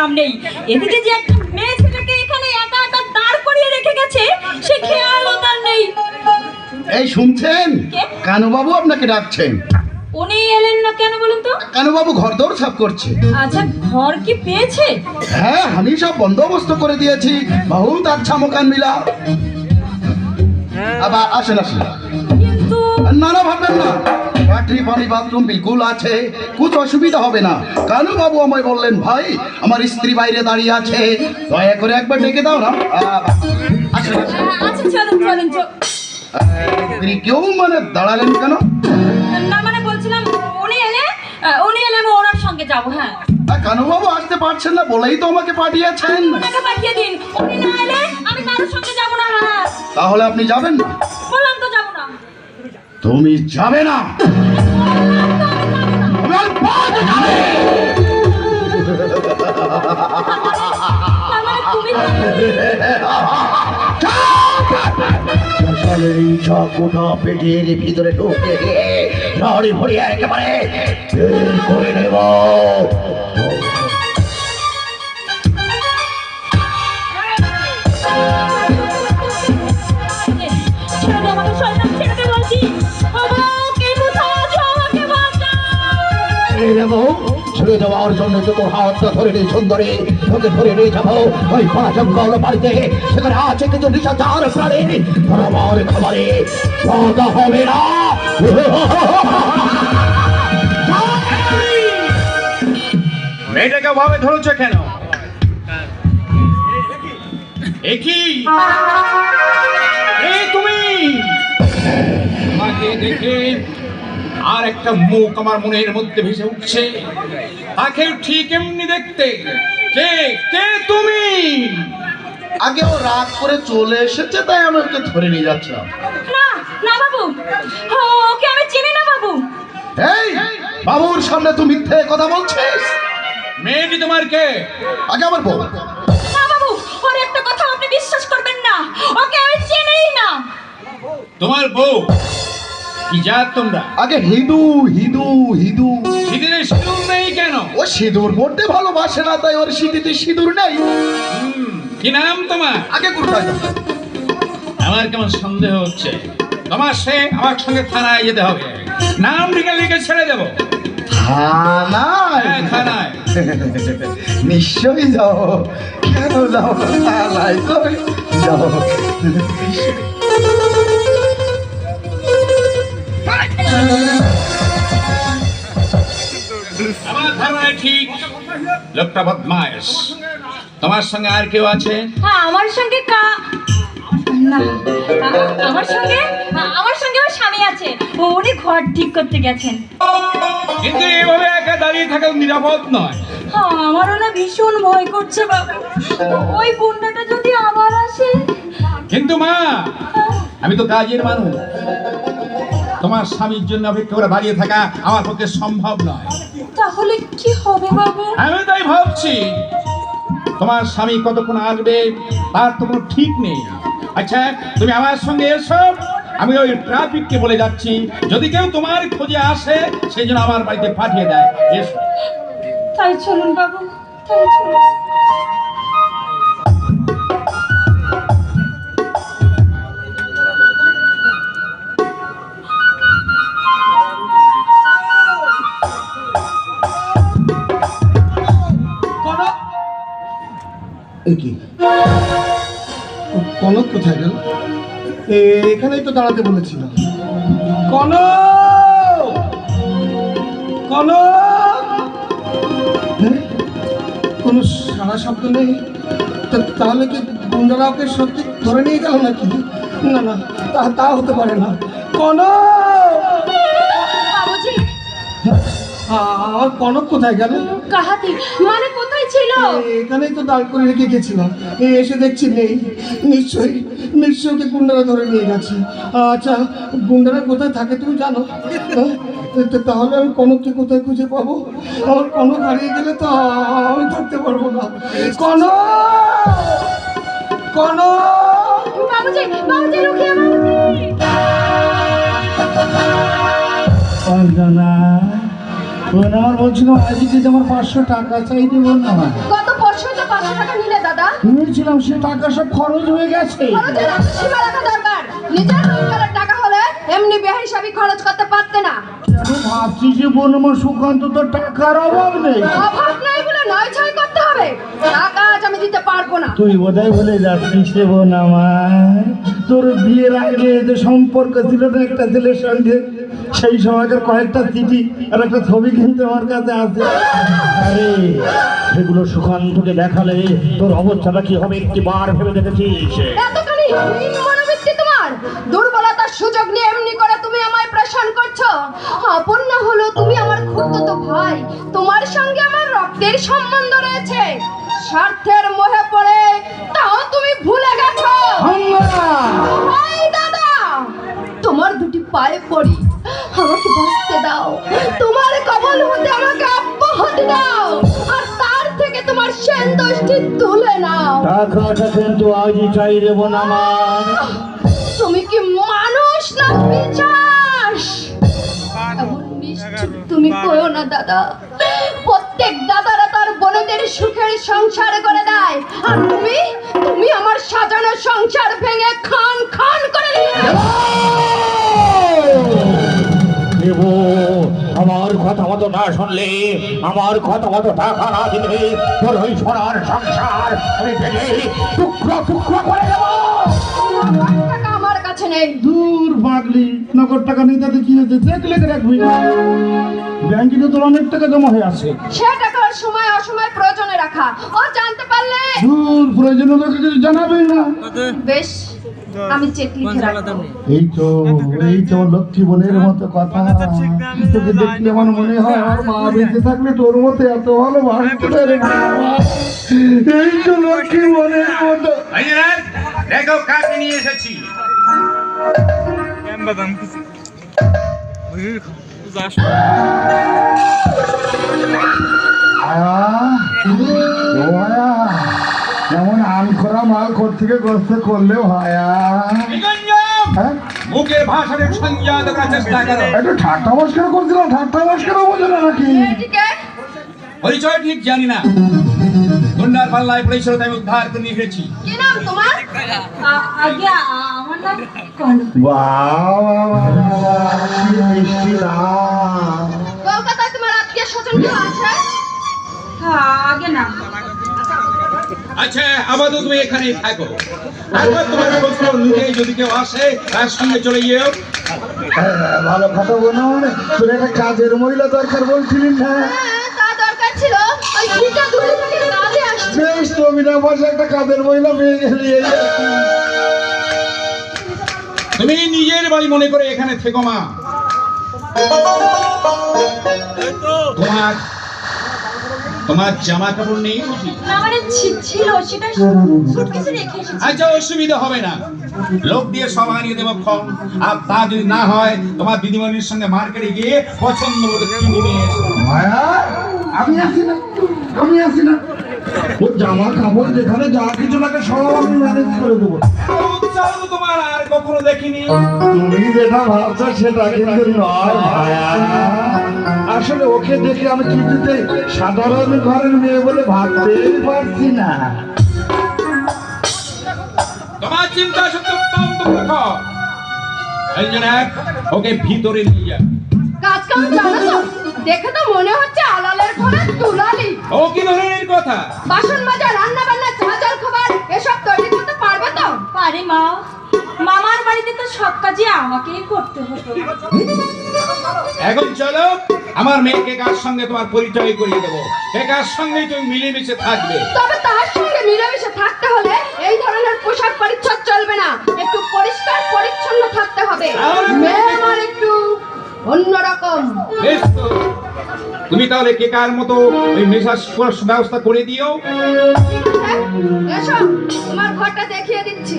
নাম নেই। এদিকে যে একটা মেয়ে ছেলেকে এখানে একা একা দাঁড় করিয়ে রেখে গেছে সে খেয়ালও তার নেই। এই শুনছেন? কানুবাবু আপনাকে ডাকছেন। উনি এলেন না কেন বলুন তো? কানুবাবু ঘর দৌড় সাফ করছে। আচ্ছা ঘর কি পেয়েছে? হ্যাঁ আমি সব বন্দোবস্ত করে দিয়েছি। বহুত আচ্ছা মোকান মিলা। আবার আসেন আসেন। কিন্তু না না ভাববেন না। লাটরি পানি বাথরুম বিলকুল আছে কুছ অসুবিধা হবে না। কানু বাবু আমায় বললেন ভাই আমার স্ত্রী বাইরে দাঁড়িয়ে আছে দয়া করে একবার ডেকে দাও না। আচ্ছা কেউ মানে দাঁড়ালেন কেন? না মানে বলছিলাম উনি এলে উনি এলে আমি ওনার সঙ্গে যাব হ্যাঁ। কানু বাবু আসতে পারছেন না বলেই তো আমাকে পাঠিয়েছেন। পাঠিয়ে দিন। উনি না এলে আমি কারোর সঙ্গে যাব না হ্যাঁ। তাহলে আপনি যাবেন? না বললাম তো যাব তুমি যাবে না। এই পেটের ভিতরে ঢুকে নাড়ি ভরিয়ে একেবারে বের করে নেব? ছেড়ে দেব। ছেড়ে দেওয়ার জন্য তো তোর হাতটা ধরে নিয়ে সুন্দরী। তোকে ধরে নিয়ে যাব। ওই পাঁচ জঙ্গল বাড়িতে সেখানে আছে কিছু নিশাচার প্রাণী। আমার খাবারে বাধা হবে না। মেয়েটাকে ভাবে ধরেছো কেন? একই এই তুমি? দেখে আর একটা মুখ আমার মনের মধ্যে ভেসে উঠছে। তাকে ঠিক এমনি দেখতে কে কে তুমি? আগে ও রাগ করে চলে এসেছে তাই আমি ওকে ধরে নিয়ে যাচ্ছিলাম। না না বাবু। ও, ওকে আমি চিনি না বাবু। এই বাবুর সামনে তুই মিথ্যে কথা বলছিস? মেয়েটি তোমার কে? আগে আমার বউ। না বাবু ওর একটা কথা আপনি বিশ্বাস করবেন না। ওকে আমি চিনিই না। তোমার বউ। কি জাত তোমরা? আগে হিদু হিদু হিদু। সিঁদুরে সিঁদুর নেই কেন? ও সিঁদুর পড়তে ভালোবাসে না তাই ওর সিঁদুর নেই। কি নাম তোমার? আগে আমার কেমন সন্দেহ হচ্ছে? তোমার সে আমার সঙ্গে থানায় যেতে হবে। নাম লিখে লিখে ছেড়ে দেবো। হ্যাঁ, থানায়। থানায় নিশ্চয়ই যাও। কেন যাও? থানায় যাও। আমার ঠিক লোকটা তোমার সঙ্গে আর কেউ আছে? হ্যাঁ আমার সঙ্গে কা না আমার সঙ্গে আমার সঙ্গে আমার স্বামী আছে। উনি ঘর ঠিক করতে গেছেন। কিন্তু এভাবে একা দাঁড়িয়ে থাকা নিরাপদ নয়। হ্যাঁ আমারও না ভীষণ ভয় করছে বাবু। ওই গুন্ডাটা যদি আবার আসে কিন্তু মা আমি তো কাজের মানুষ। তোমার স্বামীর জন্য অপেক্ষা করে দাঁড়িয়ে থাকা আমার পক্ষে সম্ভব নয়। তাহলে কি হবে বাবু? আমি তাই ভাবছি তোমার স্বামী কতক্ষণ আসবে তার তো কোনো ঠিক নেই। আচ্ছা তুমি আমার সঙ্গে এসো আমি ওই ট্রাফিককে বলে যাচ্ছি। যদি কেউ তোমার খোঁজে আসে সেই জন্য আমার বাড়িতে পাঠিয়ে দেয়। এসো। তাই চলুন বাবু তাই চলুন। কি? কনক কোথায় গেল? এখানেই তো দাঁড়াতে বলেছিলাম। কনক! কনক! হ্যাঁ? কোনো সারা শব্দ নেই? তা- তাহলে কি গুন্ডারা ওকে সত্যি ধরে নিয়ে গেল নাকি? না না তা তা হতে পারে না। কনক! বাবুজি! আ- আমার কনক কোথায় গেল? কাহাতি মানে কোথায় ছিল? এখানেই তো দাঁড় করে রেখে গেছিলাম। এই এসে দেখছি নেই। নিশ্চয়ই নিশ্চয়ই গুন্ডারা ধরে নিয়ে গেছে। আচ্ছা গুন্ডারা কোথায় থাকে তুমি জানো? তাহলে আমি কনককে কোথায় খুঁজে পাবো? আমার কনক হারিয়ে গেলে তো আমি থাকতে পারব না। কনক! কনক! বাবুজি বাবুজি রুখিয়ে বাবুজি। অঞ্জনা! বলছিল আজকে তোমার পাঁচশো টাকা চাই দেব না। গত পরশু পাঁচশো টাকা নিলে দাদা। নিয়েছিলাম সে টাকা সব খরচ হয়ে গেছে। খরচের একটা সীমা রাখা দরকার। নিজের রোজগারের টাকা হলে এমনি খরচ করতে পারতে না। ভাবছি যে বোনমা সুকান্ত তো টাকার অভাব নেই। অভাব নাই বলে নয় ছয় হবে? টাকা আজ আমি দিতে পারব না। তুই বোধহয় বলে যাচ্ছিস বোন আমার। তোর বিয়ের আগে যে সম্পর্ক ছিল না একটা ছেলের সঙ্গে সেই সময়কার কয়েকটা চিঠি আর একটা ছবি কিন্তু আমার কাছে আছে। আরে সেগুলো সুকান্তকে দেখালে তোর অবস্থাটা কি হবে একটি বার ভেবে দেখেছিস? এতখানি দুর্বলতার সুযোগ নিয়ে এমনি করে তুমি আমায় প্রেশান করছ? আপন হলো তুমি আমার খুঁড়তো ভাই, তোমার সঙ্গে আমার রক্তের সম্বন্ধ রয়েছে। স্বার্থের মোহে পড়ে তাও তুমি ভুলে গেছো। দাদা, তোমার দুটি পায়ে পড়ি, আমাকে বাঁচতে দাও। তোমার কবল হতে আমাকে আব্যাহতি দাও। আর তোমার সেন তুলে নাও। টাকাটা কিন্তু আজই চাই রে বোন আমার তুমি কি মানুষ না পিচাস? তুমি কইও না দাদা। প্রত্যেক দাদারা তার বোনদের সুখের সংসার করে দেয়। আর তুমি তুমি আমার সাজানো সংসার ভেঙে খান খান করে দিলে। কথা মতো না শুনলে আমার কথা মতো টাকা না দিলে তোর ওই সোনার সংসার আমি ভেঙে টুকরো টুকরো করে দেবো। আমার কাছে নেই। দূর পাগলি নগদ টাকা তাতে কি হয়েছে? চেক লেগে রাখবি ব্যাংকে তো তোর অনেক টাকা জমা হয়ে আছে। সে টাকার সময় অসময় প্রয়োজনে রাখা। ও জানতে পারলে? দূর প্রয়োজন তোকে কিছু জানাবেই না। বেশ। আমি চেক লিখে রাখব। এই তো এই তো লক্ষ্মী বোনের মতো কথা। তোকে দেখলে আমার মনে হয় আমার মা বেঁচে থাকলে তোর মতো এত ভালো বাসতে পারে এই তো লক্ষ্মী বোনের মতো। দেখো কাকে নিয়ে এসেছি। আয়া, ও আয়া, এমন আনখরা মাল থেকে গ্রস্ত করলে ভায়া হ্যাঁ? মুখের ভাষাকে সংযত করার চেষ্টা করো। একটু ঠাট্টা মস্করা করছিলাম ঠাট্টা মস্করা বোঝে না নাকি? পরিচয় ঠিক জানি না। গুন্ডার পাল্লায় পড়েছিল তাই উদ্ধার করে নিয়ে কি নাম তোমার? আমার নাম নাম। কলকাতায় তোমার আত্মীয় স্বজন কেউ আছে? হ্যাঁ, আগে না আচ্ছা আপাতত তুমি এখানেই থাকো। একবার তোমার খোঁজ খবর যদি কেউ আসে তার সঙ্গে চলে যেও হ্যাঁ, ভালো কথা বলো তোর একটা কাজের মহিলা দরকার বলছিলি না? হ্যাঁ, ছিল। ওই দুটা দূরে থেকে কাজে আসছে। বেশ তো বিনা পয়সা একটা কাজের মহিলা পেয়ে গেলি। এই তুমি নিজের বাড়ি মনে করে এখানে থেকো মা। তোমার তোমার জামা কাপড় নেই মানে ছিল সেটা সুটকেসে রেখে এসেছি। আচ্ছা অসুবিধা হবে না। লোক দিয়ে সব আনিয়ে দেবো ক্ষণ আর তা যদি না হয় তোমার দিদিমণির সঙ্গে মার্কেটে গিয়ে পছন্দ মতো কিনে নিয়ে এসো। আমি আসি না। আমি আসি না। ওর জামা কাপড় যেখানে যা কিছু লাগে সব আমি ম্যানেজ করে দেবো। তোমার আর কখনো দেখিনি। তুমি যেটা ভাবছ সেটা কিন্তু নয় ভায়া আসলে ওকে দেখে আমি কিছুতে সাধারণ ঘরের মেয়ে বলে ভাবতেই পারছি না। তোমার চিন্তা সত্য অত্যন্ত প্রখর এই জন্য এক, ওকে ভিতরে নিয়ে যা। কাজ কাম জানো তো? দেখে তো মনে হচ্ছে আলালের ঘরে তুলালি ও কি ধরনের কথা? বাসন মাজা রান্না বান্না চা জল খাবার এসব তৈরি করতে পারবে তো? পারে মা। মামার বাড়িতে তো সব কাজই আমাকেই করতে হতো। এখন চলো আমার মেয়েকে কার সঙ্গে তোমার পরিচয় করিয়ে দেবো? এ কার সঙ্গেই তুমি মিলেমিশে থাকবে? তবে তার সঙ্গে মিলেমিশে থাকতে হলে এই ধরনের পোশাক পরিচ্ছদ চলবে না। একটু পরিষ্কার পরিচ্ছন্ন থাকতে হবে। মেয়ে আমার একটু অন্যরকম। বেশ তো। তুমি তাহলে কে কার মতো ওই মেশাজ ব্যবস্থা করে দিও? এসো তোমার ঘরটা দেখিয়ে দিচ্ছি।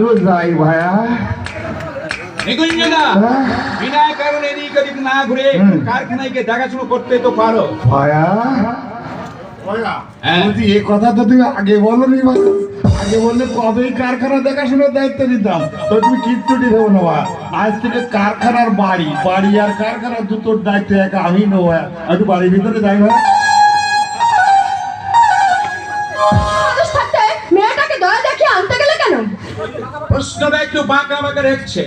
আমিও যাই ভায়া নিকুঞ্জনা হ্যাঁ? বিনা কারণে এদিক ওদিক না ঘুরে কারখানায় গিয়ে দেখাশুনো করতে তো পারো ভায়া হ্যাঁ। বলছি এ কথা তো তুমি আগে বলো নি। আগে বললে কারখানা দেখাশোনার দায়িত্ব দিতাম তো তুমি কিচ্ছুটি দেবো না বা। আজ থেকে কারখানার বাড়ি বাড়ি আর কারখানা দুটোর দায়িত্ব এক আমি নেব একটু বাড়ির ভিতরে যাই ভাই একটু বাঁকা বাঁকা রেখছে।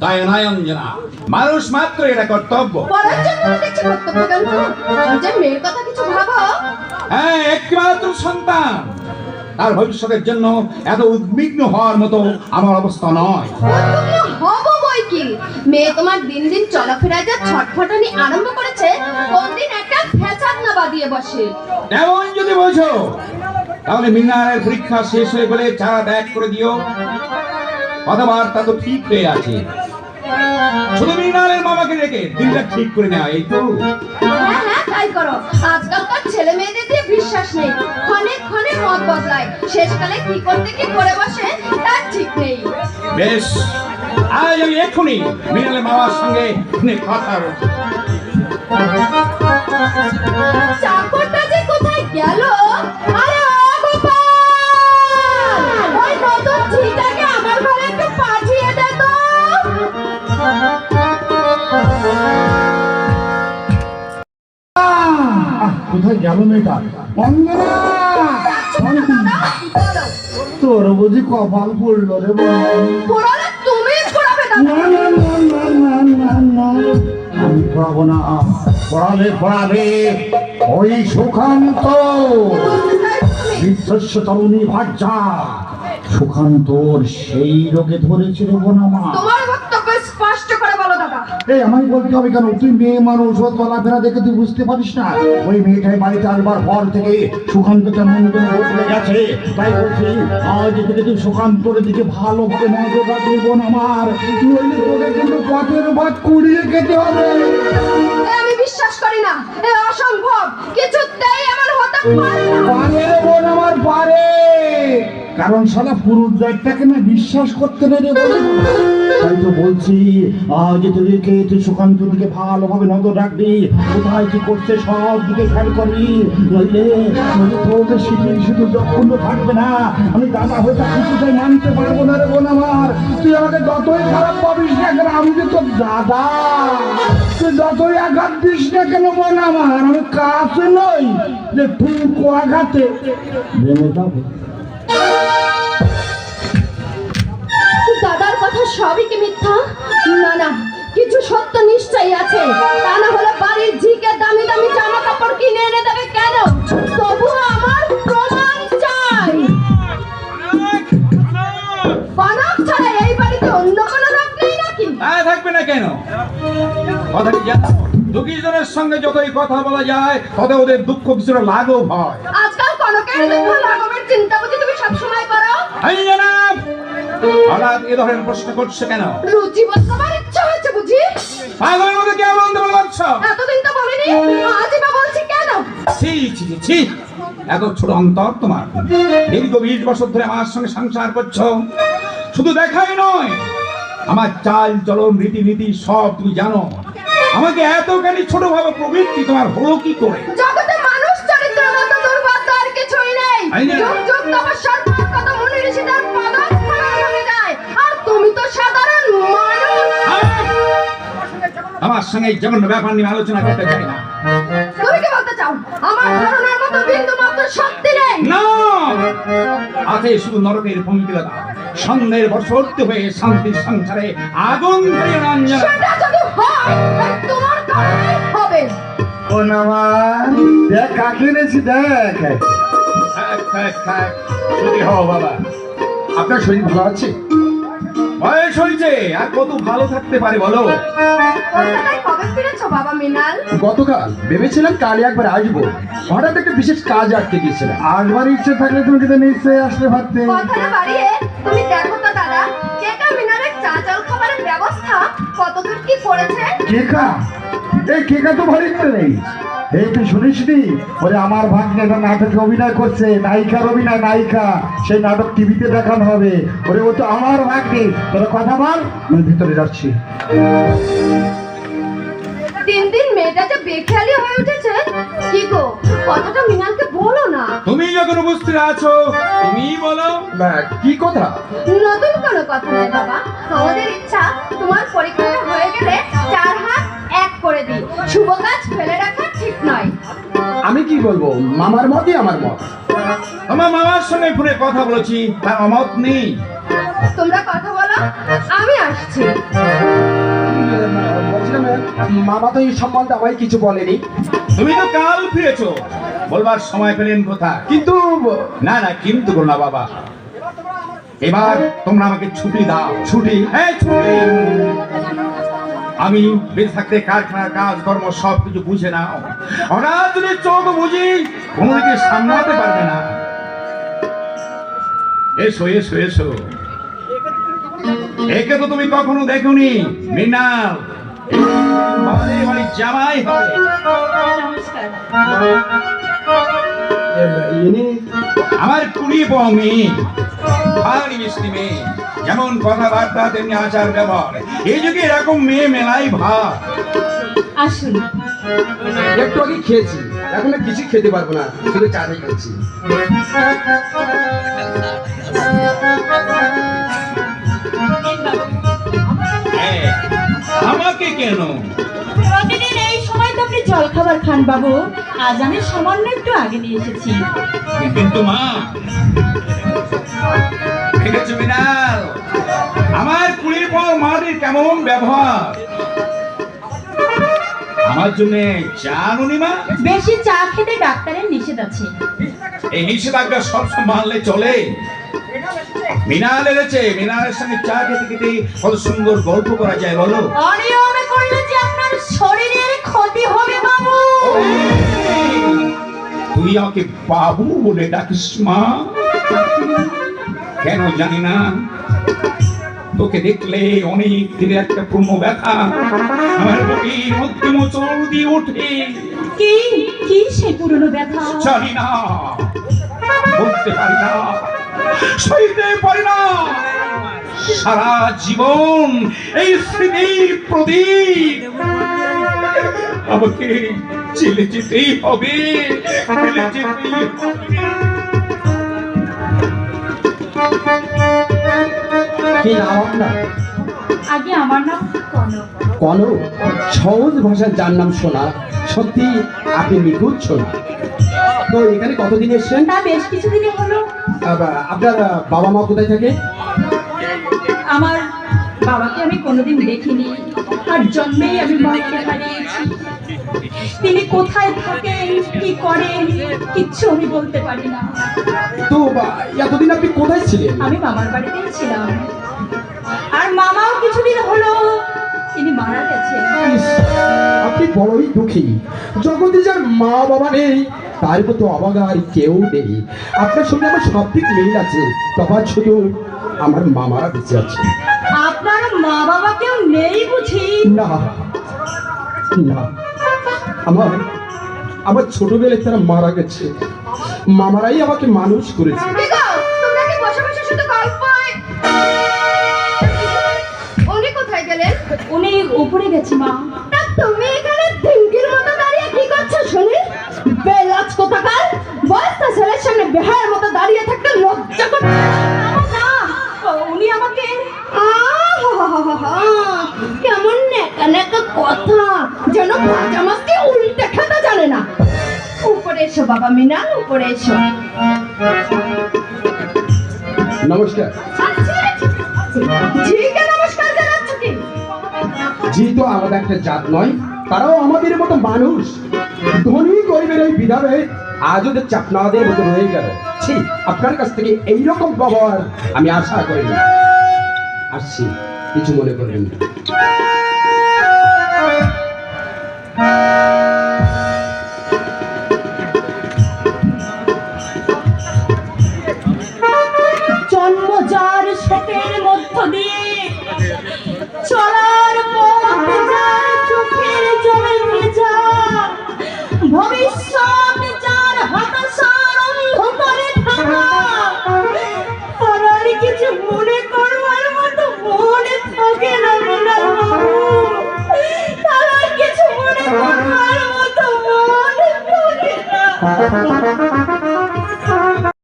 তাই নয় অঞ্জনা মানুষ মাত্র এটা কর্তব্য। হ্যাঁ একমাত্র সন্তান। তার ভবিষ্যতের জন্য এত উদ্বিগ্ন হওয়ার মতো আমার অবস্থা নয়। কি? মেয়ে তোমার দিন দিন চলাফেরায় যা ছটফটানি আরম্ভ করেছে কোন দিন একটা ফেচাত না বাদিয়ে বসে। এমন যদি বোঝো তাহলে মিনারের পরীক্ষা শেষ হয়ে গেলে চারা ব্যাগ করে দিও। কথাবার্তা তো ঠিক হয়ে আছে। শুধু মিনারের মামাকে রেখে দিনটা ঠিক করে নেওয়া এই তো। হ্যাঁ হ্যাঁ তাই করো। আজকালকার ছেলে মেয়েদের দিয়ে বিশ্বাস নেই। ক্ষণে ক্ষণে মত বদলায়। শেষকালে কি করতে কি করে বসে তার ঠিক নেই। বেশ আজ আমি এক্ষুনি মিনারের মামার সঙ্গে ফোনে কথা চাকরটা যে কোথায় গেল? তোর বুঝি কপাল পড়ল রে আমি পড়াবো না। পড়ালে পড়াবে। ওই সুখান্ত? বিধ্বস্য তরুণী ভাজ্যা সুখান্তর সেই রোগে ধরেছিল রে বোনামা তোমার বক্তব্য স্পষ্ট করে বলো দাদা এই আমায় বলতে হবে কেন? তুই মেয়ে মানুষ ও চলাফেরা দেখে তুই বুঝতে পারিস না? ওই মেয়েটাই বাড়িতে আসবার পর থেকে সুখান্ত কেমন করে গেছে। তাই বলছি আজ থেকে তুই সুখান্তর দিকে ভালোভাবে নজর রাখবি বোন আমার। নইলে তোকে কিন্তু পথের ভাত কুড়িয়ে খেতে হবে। আমি বিশ্বাস করি না। এ অসম্ভব। কিছুতেই এমন হতে পারে না। পারে বোন আমার পারে। কারণ সারা পুরুষ জাতটাকে না বিশ্বাস করতে নেই রে তাই তো বলছি, আজ তোদেরকে তুই সুকান্ত দিকে ভালোভাবে নজর রাখবি। কোথায় কি করছে সব দিকে খেয়াল করবি। নইলে তোদের শীতের শুধু যখন থাকবে না। আমি দাদা হয়ে তা কিছুটাই মানতে পারব না রে বোন আমার। তুই আমাকে যতই খারাপ পাবিস না কেন, আমি যে তোর দাদা। তুই যতই আঘাত দিস না কেন বোন আমার, আমি কাছে নই যে ঠুনকো আঘাতে যাব। কথা সবই কি মিথ্যা? না না কিছু সত্য নিশ্চয়ই আছে। তা না হলে বাড়ির ঝিকে দামি দামি জামা কাপড় কিনে এনে দেবে কেন? তবু আমার প্রমাণ চাই। কনক ছাড়া এই বাড়িতে অন্য কোনো লোক নেই নাকি? তা থাকবে না কেন? কথা কি জানো? দুঃখী সঙ্গে যতই কথা বলা যায় তত ওদের দুঃখ কিছুটা লাঘব হয়। আজকাল কনকের দুঃখ লাঘবের চিন্তা বুঝি তুমি সবসময় করো? এই জনাব। হঠাৎ এ ধরনের প্রশ্ন করছে কেন? রুচি বদলাবার ইচ্ছা হয়েছে বুঝি? পাগলের কে বলতে এতদিন তো বলিনি আজই বা বলছি কেন? ছি ছি ছি, এত ছোট অন্তর তোমার। দীর্ঘ বিশ বছর ধরে আমার সঙ্গে সংসার করছ। শুধু দেখাই নয় আমার চাল চলন রীতিনীতি সব তুমি জানো। আমাকে এতখানি ছোট ভাবে প্রবৃত্তি তোমার হলো কি করে? জগতে সঙ্গে এই জঘন্য ব্যাপার নিয়ে আলোচনা করতে চাই না। তুমি কি বলতে চাও? আমার ধারণার মতো বিন্দু মাত্র সত্যি নেই। না! আছে শুধু নরকের পঙ্কিলতা সন্ধ্যের বর্ষবর্তী হয়ে শান্তির সংসারে আগুন ধরিয়ে রঞ্জন সেটা যদি হয় তোমার কারণেই হবে। বোনামা দেখ কাকে এনেছি দেখ। থাক, থাক, থাক। শুধু হও বাবা। আপনার শরীর ভালো আছে? হয়েছে। আর কত ভালো থাকতে পারে বলো? বাবা গতকাল ভেবেছিলাম কালই একবার আসব। হঠাৎ একটা বিশেষ কাজ আটকে গিয়েছিলাম। আসবার ইচ্ছে থাকলে তুমি কিন্তু নিশ্চয়ই আসতে পারতে। কথাটা বাড়িয়ে তুমি দেখো তো দাদা কেকা মিনারের চা জল খাবারের ব্যবস্থা? কতদূর কি করেছে? কেকা এই কেকা তো বাড়িতে নেই। এই তুই শুনিসনি ওরে আমার ভাগ্নে একটা নাটকে অভিনয় করছে নায়িকার অভিনয় নায়িকা। সেই নাটক টিভিতে দেখানো হবে। ওরে ও তো আমার ভাগ্নে। তোরা কথা বল আমি ভিতরে যাচ্ছি। দিন দিন মেয়েটা যে বেখেয়ালি হয়ে উঠেছে কি গো কথাটা মৃণালকে বলো না। তুমি যখন উপস্থিত আছো তুমি বলো। কি কথা? নতুন কোনো কথা নয় বাবা। আমাদের ইচ্ছা তোমার পরীক্ষাটা বলব? মামার মতই আমার মত। আমার মামার সঙ্গে ফোনে কথা বলেছি তার অমত নেই। তোমরা কথা বলো আমি আসছি। মামা তো এই সম্বন্ধে আমায় কিছু বলেনি। তুমি তো কাল ফিরেছো। বলবার সময় পেলেন কোথায়? কিন্তু না না কিন্তু না বাবা। এবার তোমরা আমাকে ছুটি দাও। ছুটি? হ্যাঁ ছুটি। আমি বেঁচে থাকতে কারখানার কাজ, কর্ম সব কিছু বুঝে নাও যদি চোখ বুঝি কোনো দিকে সামলাতে পারবে না। এসো এসো এসো। একে তো তুমি কখনো দেখোনি, মৃণাল। আমার কুড়ি ভারী মিষ্টি মেয়ে। যেমন কথাবার্তা তেমনি আচার ব্যবহার। এই যুগে এরকম মেয়ে মেলাই ভাব আসুন। একটু আগে খেয়েছি। এখন আর কিছু খেতে পারব না শুধু চাটাই খাচ্ছি। হ্যাঁ, আমাকে কেন? প্রতিদিন এই সময় তো আপনি জল খাবার খান বাবু। আজ আমি সামান্য একটু আগে নিয়ে এসেছি। কিন্তু মা দেখেছ বিনাল আমার কুড়ির পর মাটির কেমন ব্যবহার? আমার জন্য জানুনি মা। বেশি চা খেতে ডাক্তারের নিষেধ আছে। এই নিষেধাজ্ঞা সবসময় মানলে চলে। মিনাল এনেছে মিনালের সঙ্গে চা খেতে খেতে কত সুন্দর গল্প করা যায় বলো। অনিয়মে করলে যে আপনার শরীরের ক্ষতি হবে বাবু। তুই আমাকে বাবু বলে ডাকিস মা। কেন জানি না। তোকে দেখলে অনেক দিনের একটা পূর্ণ ব্যথা। আমার বুকের মধ্যে মোচড় দিয়ে ওঠে। কি? কি সে পুরনো ব্যথা? জানি না। বলতে পারি না। সইতে পারি না। সারা জীবন এই স্মৃতির প্রদীপ। আমাকে চলে যেতেই হবে। চলে যেতেই হবে। কি নাম? আপনার আগে আমার নাম কনক। কনক? সহজ ভাষার যার নাম শোনা সত্যি আপনি নিখুঁত তো এখানে কতদিন এসছেন? তা বেশ কিছুদিনই হলো। আপনার বাবা মা কোথায় থাকে? আমার বাবাকে আমি কোনোদিন দেখিনি। আর জন্মেই আমি মাকে হারিয়েছি তিনি কোথায় থাকেন কি করেন কিচ্ছু আমি বলতে পারি না। তো এতদিন আপনি কোথায় ছিলেন? আমি মামার বাড়িতেই ছিলাম। মামাও হলো। তিনি মারা গেছেন। আপনি বড়ই দুঃখী। জগতে যার মা বাবা নেই তার মতো কেউ নেই। আপনার সঙ্গে আমার সব দিক মিল আছে। তফাৎ শুধু আমার মামারা বেঁচে আছে। আপনার মা বাবা কেউ নেই বুঝি? না না। আমার আমার ছোটবেলায় তারা মারা গেছে। মামারাই আমাকে মানুষ করেছে। উনি উপরে গেছে মা। তা তুমি এখানে থিঙ্কির মতো দাঁড়িয়ে কি করছ শুনি? বেলাজ কোথাকার? বয়স্ক ছেলের সামনে বেহায়ের মতো দাঁড়িয়ে থাকতে লজ্জা করছে। না? উনি আমাকে কেমন নেকা নেকা কথা। যেন ভাজা মাছকে উল্টে খেতে জানে না। উপরে এসো বাবা মিনাল উপরে এসো। নমস্কার। ঝিকে নমস্কার জানাচ্ছ কি জি তো আমাদের একটা জাত নয়, তারাও আমাদের মতো মানুষ। ধনী গরিবের এই বিধাবে আজও ওদের চাপনাদের মতো রয়ে গেল। ছি, আপনার কাছ থেকে এইরকম খবর আমি আশা করিনি আসছি, কিছু মনে করেন না।